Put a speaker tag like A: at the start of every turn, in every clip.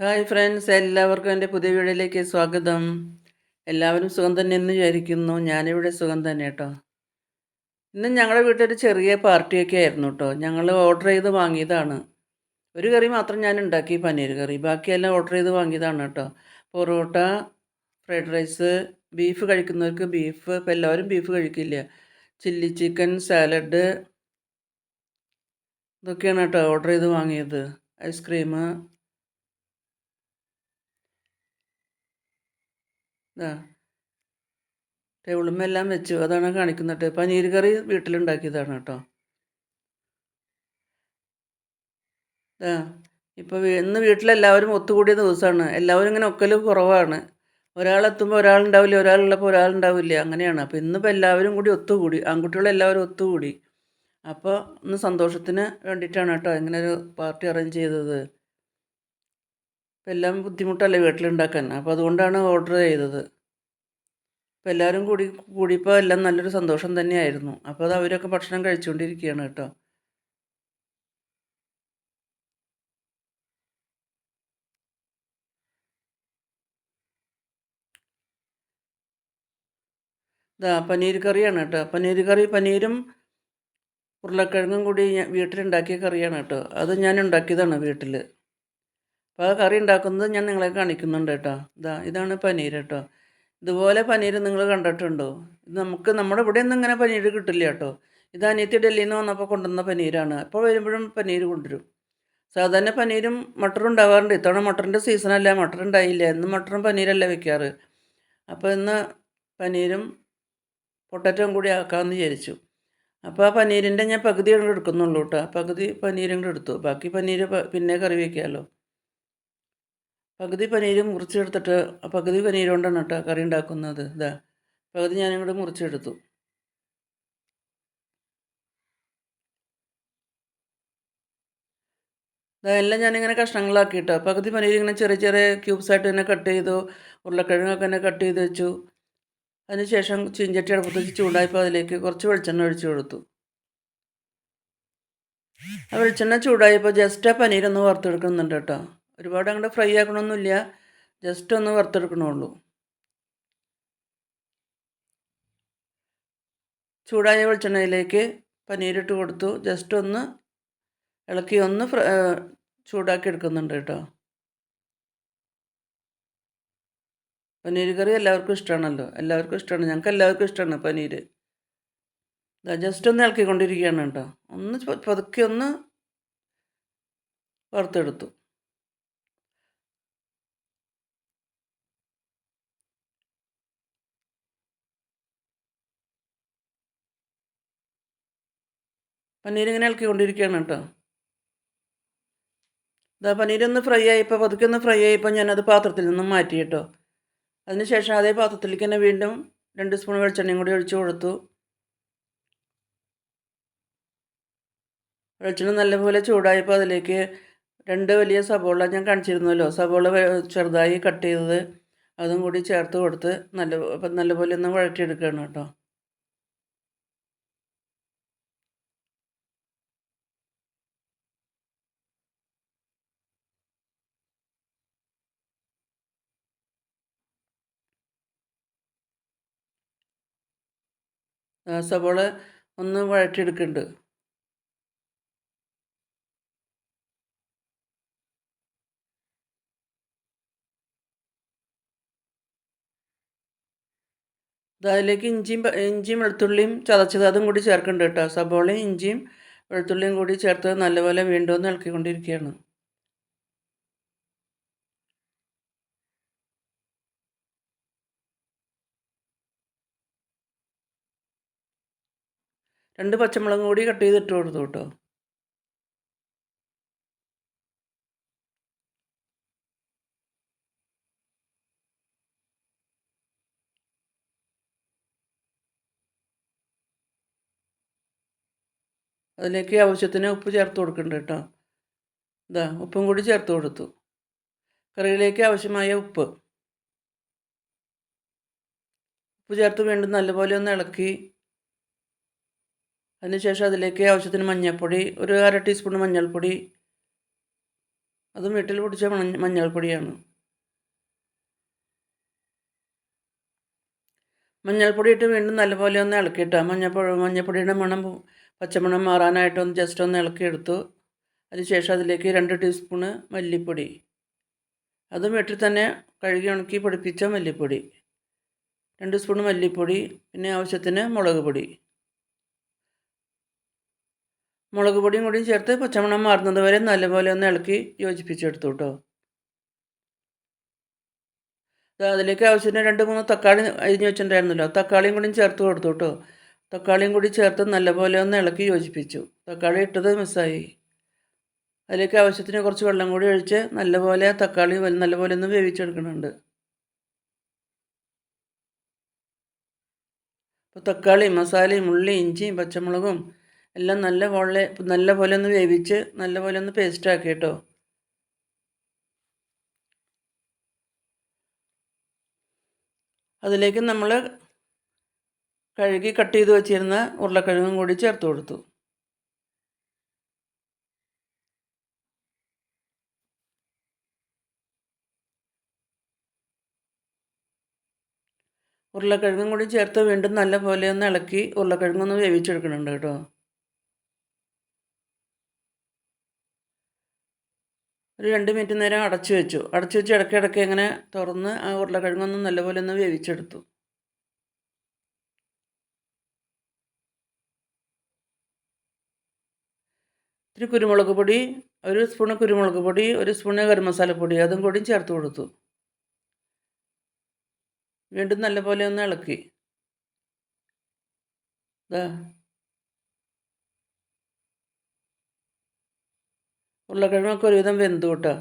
A: Hi friends എല്ലാവർക്കും എന്റെ പുതിയ വീഡിയോയിലേക്ക് സ്വാഗതം. എല്ലാവരും സുഖം തന്നെ എന്ന് വിചാരിക്കുന്നു. ഞാനിവിടെ സുഖം തന്നെ കേട്ടോ. ഇന്ന് ഞങ്ങളുടെ വീട്ടിലൊരു ചെറിയ പാർട്ടിയൊക്കെ ആയിരുന്നു കേട്ടോ. ഞങ്ങൾ ഓർഡർ ചെയ്ത് വാങ്ങിയതാണ്. ഒരു കറി മാത്രം ഞാൻ ഉണ്ടാക്കി പനീർ കറി. ബാക്കിയെല്ലാം ഓർഡർ ചെയ്ത് വാങ്ങിയതാണ് കേട്ടോ. പൊറോട്ട ഫ്രൈഡ് റൈസ് ബീഫ് കഴിക്കുന്നവർക്ക് ബീഫ് ഇപ്പം എല്ലാവരും ബീഫ് കഴിക്കില്ല. ചില്ലി ചിക്കൻ സാലഡ് ഇതൊക്കെയാണ് കേട്ടോ ഓർഡർ ചെയ്ത് വാങ്ങിയത്. ഐസ്ക്രീം ഇതാ ടേബിളുമെല്ലാം വെച്ചു. അതാണ് കാണിക്കുന്നത്. പനീർ കറി വീട്ടിലുണ്ടാക്കിയതാണ് കേട്ടോ. ആ ഇപ്പോൾ ഇന്ന് വീട്ടിലെല്ലാവരും ഒത്തുകൂടിയ ദിവസമാണ് എല്ലാവരും ഇങ്ങനെ ഒക്കൽ കുറവാണ്. ഒരാളെത്തുമ്പോൾ ഒരാളുണ്ടാവില്ല ഒരാളുള്ളപ്പോൾ ഒരാളുണ്ടാവില്ല. അങ്ങനെയാണ്. അപ്പോൾ ഇന്നിപ്പോൾ എല്ലാവരും കൂടി ഒത്തുകൂടി ആൺകുട്ടികളെല്ലാവരും ഒത്തുകൂടി. അപ്പോൾ ഒന്ന് സന്തോഷത്തിന് വേണ്ടിയിട്ടാണ് കേട്ടോ ഇങ്ങനെ ഒരു പാർട്ടി അറേഞ്ച് ചെയ്തത്. ഇപ്പം എല്ലാം ബുദ്ധിമുട്ടല്ലേ വീട്ടിലുണ്ടാക്കാൻ? അപ്പോൾ അതുകൊണ്ടാണ് ഓർഡർ ചെയ്തത്. അപ്പോൾ എല്ലാവരും കൂടി കൂടിയപ്പോൾ എല്ലാം നല്ലൊരു സന്തോഷം തന്നെയായിരുന്നു. അപ്പോൾ അത് അവരൊക്കെ ഭക്ഷണം കഴിച്ചുകൊണ്ടിരിക്കുകയാണ് കേട്ടോ. ഇതാ പനീർ കറിയാണ് കേട്ടോ. പനീർ കറി പനീരും ഉരുളക്കിഴങ്ങും കൂടി വീട്ടിലുണ്ടാക്കിയ കറിയാണ് കേട്ടോ. അത് ഞാൻ ഉണ്ടാക്കിയതാണ് വീട്ടിൽ അപ്പോൾ കറി ഉണ്ടാക്കുന്നത് ഞാൻ നിങ്ങളെ കാണിക്കുന്നുണ്ട് കേട്ടോ. ഇതാ ഇതാണ് പനീർ കേട്ടോ. ഇതുപോലെ പനീർ നിങ്ങൾ കണ്ടിട്ടുണ്ടോ? ഇത് നമുക്ക് നമ്മുടെ ഇവിടെ ഒന്നും ഇങ്ങനെ പനീർ കിട്ടില്ല കേട്ടോ. ഇത് അനിയത്തി ഡൽഹിയിൽ നിന്ന് വന്നപ്പോൾ കൊണ്ടുവന്ന പനീരാണ്. അപ്പോൾ വരുമ്പോഴും പനീർ കൊണ്ടുവരും. സാധാരണ പനീരും മട്ടറും ഉണ്ടാവാറുണ്ട്. ഇത്തവണ മട്ടറിന്റെ സീസണല്ല മട്ടർ ഉണ്ടായില്ല. ഇന്ന് മട്ടറും പനീരല്ല വെക്കാറ്. അപ്പോൾ ഇന്ന് പനീരും പൊട്ടറ്റവും കൂടി ആക്കാമെന്ന് വിചാരിച്ചു. അപ്പോൾ ആ പനീരിന്റെ ഞാൻ പകുതി അങ്ങോട്ട് എടുക്കുന്നുള്ളൂ കേട്ടോ. പകുതി പനീരും കൂടെ എടുത്തു. ബാക്കി പനീർ പിന്നെ കറി വയ്ക്കാമല്ലോ പകുതി പനീര് മുറിച്ചെടുത്തിട്ട് പകുതി പനീർ കൊണ്ടാണ് കേട്ടോ കറി ഉണ്ടാക്കുന്നത്. ഇതാ പകുതി ഞാനും കൂടെ മുറിച്ചെടുത്തു. എല്ലാം ഞാനിങ്ങനെ കഷ്ണങ്ങളാക്കിയിട്ടോ പകുതി പനീർ ഇങ്ങനെ ചെറിയ ചെറിയ ക്യൂബ്സായിട്ട് തന്നെ കട്ട് ചെയ്തു. ഉരുളക്കിഴങ്ങൊക്കെ തന്നെ കട്ട് ചെയ്ത് വെച്ചു. അതിനുശേഷം ചീഞ്ചട്ടി അടുപ്പത്ത് വെച്ച് ചൂടായപ്പോൾ അതിലേക്ക് കുറച്ച് വെളിച്ചെണ്ണ ഒഴിച്ചു കൊടുത്തു. ആ വെളിച്ചെണ്ണ ചൂടായപ്പോൾ ജസ്റ്റ് ആ പനീരൊന്ന് വറുത്തെടുക്കുന്നുണ്ട് കേട്ടോ. ഒരുപാട് അങ്ങോട്ട് ഫ്രൈ ആക്കണമൊന്നുമില്ല ജസ്റ്റ് ഒന്ന് വറുത്തെടുക്കണുള്ളൂ. ചൂടായ വെളിച്ചെണ്ണയിലേക്ക് പനീരിട്ട് കൊടുത്തു. ജസ്റ്റ് ഒന്ന് ഇളക്കി ഒന്ന് ചൂടാക്കി എടുക്കുന്നുണ്ട് കേട്ടോ. പനീർ കറി എല്ലാവർക്കും ഇഷ്ടമാണല്ലോ എല്ലാവർക്കും ഇഷ്ടമാണ് ഞങ്ങൾക്ക് എല്ലാവർക്കും ഇഷ്ടമാണ് പനീർ ജസ്റ്റ് ഒന്ന് ഇളക്കിക്കൊണ്ടിരിക്കുകയാണ് കേട്ടോ. ഒന്ന് പതുക്കെ ഒന്ന് വറുത്തെടുത്തു. പനീർ ഇങ്ങനെ ഇളക്കിക്കൊണ്ടിരിക്കുകയാണ് കേട്ടോ. ഇതാ പനീരൊന്ന് ഫ്രൈ ആയപ്പോൾ പതുക്കെ ഒന്ന് ഫ്രൈ ആയപ്പോൾ ഞാനത് പാത്രത്തിൽ നിന്നും മാറ്റി കേട്ടോ. അതിനുശേഷം അതേ പാത്രത്തിലേക്ക് തന്നെ വീണ്ടും രണ്ട് സ്പൂൺ വെളിച്ചെണ്ണയും കൂടി ഒഴിച്ചു കൊടുത്തു. വെളിച്ചെണ്ണ നല്ലപോലെ ചൂടായപ്പോൾ അതിലേക്ക് രണ്ട് വലിയ സബോള ഞാൻ കാണിച്ചിരുന്നല്ലോ. സബോള ചെറുതായി കട്ട് ചെയ്തത്. അതും കൂടി ചേർത്ത് കൊടുത്ത് നല്ല നല്ലപോലെ ഒന്ന് വഴറ്റിയെടുക്കുകയാണ് കേട്ടോ. സവോള ഒന്ന് വഴറ്റിയെടുക്കുന്നുണ്ട് അതിലേക്ക് ഇഞ്ചിയും ഇഞ്ചിയും വെളുത്തുള്ളിയും ചതച്ചത് അതും കൂടി ചേർക്കുന്നുണ്ട് കേട്ടോ. സബോളയും ഇഞ്ചിയും വെളുത്തുള്ളിയും കൂടി ചേർത്ത് നല്ലപോലെ വീണ്ടും ഒന്ന് ഇളക്കിക്കൊണ്ടിരിക്കുകയാണ്. രണ്ട് പച്ചമുളകും കൂടി കട്ട് ചെയ്തിട്ട് കൊടുത്തു കേട്ടോ. അതിലേക്ക് ആവശ്യത്തിന് ഉപ്പ് ചേർത്ത് കൊടുക്കുന്നുണ്ട് കേട്ടോ. ഇതാ ഉപ്പും കൂടി ചേർത്ത് കൊടുത്തു. കറിയിലേക്ക് ആവശ്യമായ ഉപ്പ്. ഉപ്പ് ചേർത്ത് വീണ്ടും നല്ലപോലെ ഒന്ന് ഇളക്കി അതിനുശേഷം അതിലേക്ക് ആവശ്യത്തിന് മഞ്ഞൾപ്പൊടി ഒരു അര ടീസ്പൂൺ മഞ്ഞൾപ്പൊടി. അതും വീട്ടിൽ പൊടിച്ച മഞ്ഞ മഞ്ഞൾപ്പൊടിയാണ്. മഞ്ഞൾപ്പൊടി ഇട്ട് വീണ്ടും നല്ലപോലെ ഒന്ന് ഇളക്കിയിട്ട്? മഞ്ഞപ്പൊടി മഞ്ഞൾപ്പൊടിയുടെ മണം പച്ചമണം മാറാനായിട്ട് ഒന്ന് ജസ്റ്റ് ഒന്ന് ഇളക്കി ഇളക്കിയെടുത്തു. അതിനുശേഷം അതിലേക്ക് രണ്ട് ടീസ്പൂണ് മല്ലിപ്പൊടി. അതും വീട്ടിൽ തന്നെ കഴുകി ഉണക്കി പൊടിപ്പിച്ച മല്ലിപ്പൊടി. രണ്ട് സ്പൂൺ മല്ലിപ്പൊടി പിന്നെ ആവശ്യത്തിന് മുളക് പൊടി. മുളക് പൊടിയും കൂടിയും ചേർത്ത് പച്ചമണം മാറുന്നത് വരെ നല്ലപോലെ ഒന്ന് ഇളക്കി യോജിപ്പിച്ചെടുത്തു കേട്ടോ അതിലേക്ക് ആവശ്യത്തിന് രണ്ട് മൂന്ന് തക്കാളി അരിഞ്ഞു വെച്ചിട്ടുണ്ടായിരുന്നല്ലോ. തക്കാളിയും കൂടി ചേർത്ത് കൊടുത്തു കേട്ടോ തക്കാളിയും കൂടി ചേർത്ത് നല്ലപോലെ ഒന്ന് ഇളക്കി യോജിപ്പിച്ചു. തക്കാളി ഇട്ടത് മിസ്സായി. അതിലേക്ക് ആവശ്യത്തിന് കുറച്ച് വെള്ളം കൂടി ഒഴിച്ച് നല്ലപോലെ തക്കാളി നല്ലപോലെ ഒന്ന് വേവിച്ചെടുക്കുന്നുണ്ട്. അപ്പോൾ തക്കാളി മസാലയും ഉള്ളി ഇഞ്ചിയും പച്ചമുളകും എല്ലാം നല്ല പോലെ നല്ല പോലെ ഒന്ന് വേവിച്ച് നല്ല പോലെ ഒന്ന് പേസ്റ്റ് ആക്കി കേട്ടോ. അതിലേക്ക് നമ്മൾ കഴുകി കട്ട് ചെയ്ത് വെച്ചിരുന്ന ഉരുളക്കിഴങ്ങും കൂടി ചേർത്ത് കൊടുത്തു. ഉരുളക്കിഴങ്ങും കൂടി ചേർത്ത് വീണ്ടും നല്ല പോലെ ഒന്ന് ഇളക്കി ഉരുളക്കിഴങ്ങൊന്ന് വേവിച്ചെടുക്കുന്നുണ്ട് കേട്ടോ. ഒരു രണ്ട് മിനിറ്റ് നേരം അടച്ചു വെച്ചു. അടച്ചു വെച്ച് ഇടയ്ക്കിടയ്ക്ക് ഇങ്ങനെ തുറന്ന് ആ ഉരുളക്കിഴങ്ങൊന്ന് നല്ലപോലെ ഒന്ന് വേവിച്ചെടുത്തു. ഇത്തിരി കുരുമുളക് പൊടി ഒരു സ്പൂണ് കുരുമുളക് പൊടി ഒരു സ്പൂണ് ഗരം മസാലപ്പൊടി അതും കൂടി ചേർത്ത് കൊടുത്തു. വീണ്ടും നല്ലപോലെ ഒന്ന് ഇളക്കി. ദാ. ഉരുളക്കിഴങ്ങൊക്കെ ഒരുവിധം വെന്തു കേട്ടോ.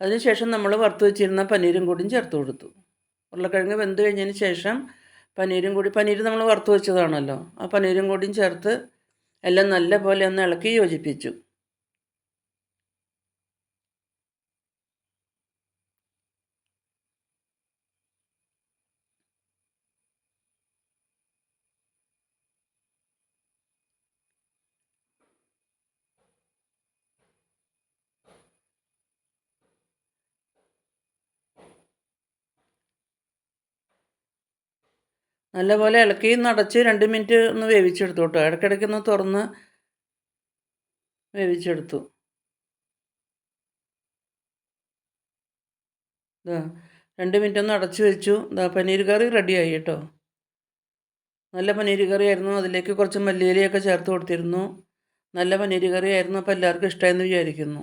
A: അതിനുശേഷം നമ്മൾ വറുത്ത് വെച്ചിരുന്ന പനീരും കൂടിയും ചേർത്ത് കൊടുത്തു. ഉരുളക്കിഴങ്ങ് വെന്ത് കഴിഞ്ഞതിന് ശേഷം പനീരും കൂടി പനീര് നമ്മൾ വറുത്ത് വെച്ചതാണല്ലോ. ആ പനീരും കൂടിയും ചേർത്ത് എല്ലാം നല്ല പോലെ ഒന്ന് ഇളക്കി യോജിപ്പിച്ചു. നല്ലപോലെ ഇളക്കി നടച്ച് രണ്ട് മിനിറ്റ് ഒന്ന് വേവിച്ചെടുത്തു കേട്ടോ. ഇടയ്ക്കിടയ്ക്ക് ഒന്ന് തുറന്ന് വേവിച്ചെടുത്തു. ഇതാ രണ്ട് മിനിറ്റ് ഒന്ന് അടച്ചു വെച്ചു. ഇതാ പനീർ കറി റെഡിയായി കേട്ടോ. നല്ല പനീർ കറി ആയിരുന്നു. അതിലേക്ക് കുറച്ച് മല്ലിയിലയൊക്കെ ചേർത്ത് കൊടുത്തിരുന്നു. നല്ല പനീർ കറി ആയിരുന്നു. അപ്പോൾ എല്ലാവർക്കും ഇഷ്ടമായെന്ന് വിചാരിക്കുന്നു.